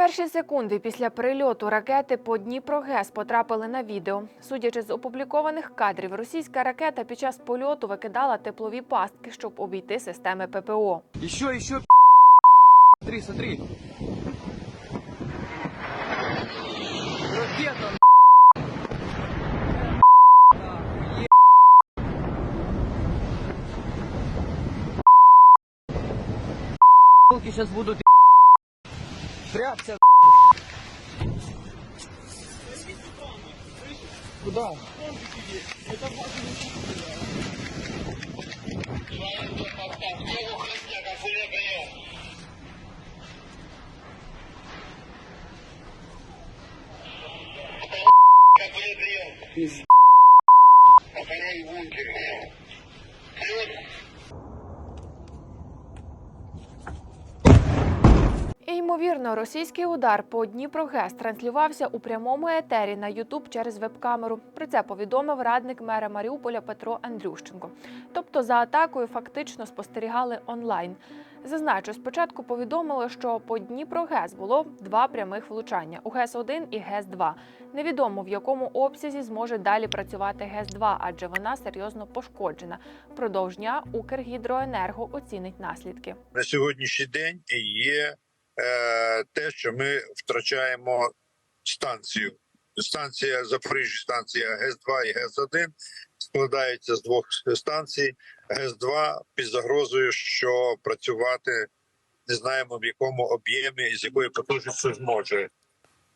Перші секунди після прильоту ракети по Дніпрогес потрапили на відео. Судячи з опублікованих кадрів, російська ракета під час польоту викидала теплові пастки, щоб обійти системи ППО. Еще, еще. Смотри, смотри. Ракета. сейчас будут Тряпся, Куда? Это Прием. Ймовірно, російський удар по Дніпрогес транслювався у прямому етері на Ютуб через веб-камеру. Про це повідомив радник мера Маріуполя Петро Андрющенко. Тобто за атакою фактично спостерігали онлайн. Зазначу, спочатку повідомили, що по Дніпрогес було два прямих влучання у ГЕС-1 і ГЕС-2. Невідомо в якому обсязі зможе далі працювати ГЕС-2, адже вона серйозно пошкоджена. Впродовж дня Укргідроенерго оцінить наслідки. На сьогоднішній день є е, те, що ми втрачаємо станцію. Станція Запоріжжя, станція ГЕС-2 і ГЕС-1 складається з двох станцій. ГЕС-2 під загрозою, що працювати не знаємо в якому об'ємі і з якою потужністю зможе.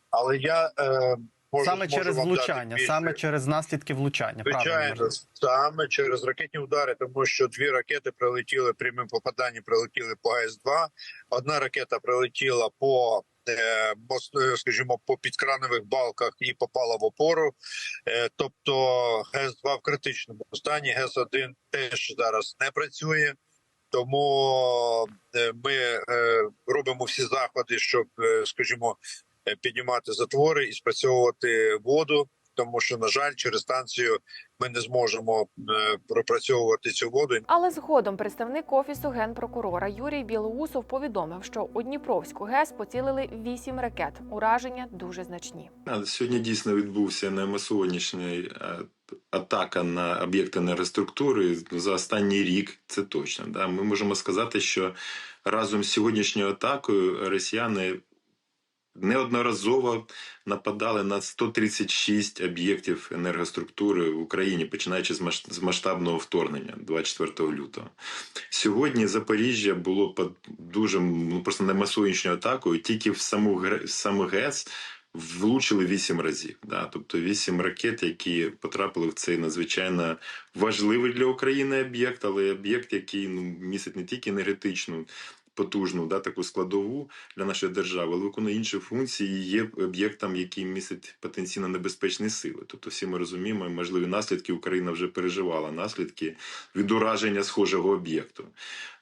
Але я е, можу Саме через влучання, саме через наслідки влучання. Звичайно, саме через ракетні удари, тому що дві ракети прилетіли прямим попаданням, прилетіли по ГС-2. Одна ракета прилетіла по е, е, скажімо, по підкранових балках і попала в опору. Е, тобто ГЕС-2 в критичному стані, ГЕС-1 теж зараз не працює. Тому ми робимо всі заходи, щоб, скажімо, піднімати затвори і спрацьовувати воду. Тому що, на жаль, через станцію ми не зможемо е, пропрацьовувати цю воду. Але згодом представник офісу генпрокурора Юрій Білоусов повідомив, що у Дніпровську ГЕС поцілили вісім ракет. Ураження дуже значні. Сьогодні дійсно відбувся наймасованіший е, атака на об'єкти енергоструктури за останній рік. Це точно. Да? Ми можемо сказати, що разом з сьогоднішньою атакою росіяни неодноразово нападали на 136 об'єктів енергоструктури в Україні, починаючи з масштабного вторгнення 24 лютого. Сьогодні Запоріжжя було під дуже ну, просто наймасовішньою атакою. Тільки в саму в саму ГЕС влучили вісім разів. Да? Тобто вісім ракет, які потрапили в цей надзвичайно важливий для України об'єкт, але об'єкт, який ну, містить не тільки енергетичну. Потужну да, таку складову для нашої держави, але виконує інші функції і є об'єктом, який містить потенційно небезпечні сили. Тобто, всі ми розуміємо, можливі наслідки Україна вже переживала наслідки від ураження схожого об'єкту.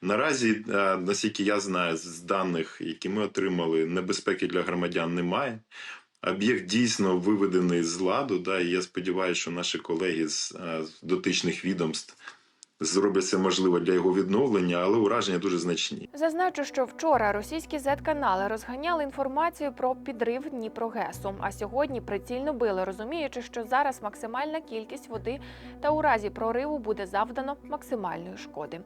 Наразі, е, наскільки я знаю, з даних, які ми отримали, небезпеки для громадян немає. Об'єкт дійсно виведений з ладу. Да, і я сподіваюся, що наші колеги з е, з дотичних відомств зроблять все можливе для його відновлення, але ураження дуже значні. Зазначу, що вчора російські зет-канали розганяли інформацію про підрив Дніпрогесу. А сьогодні прицільно били, розуміючи, що зараз максимальна кількість води та у разі прориву буде завдано максимальної шкоди.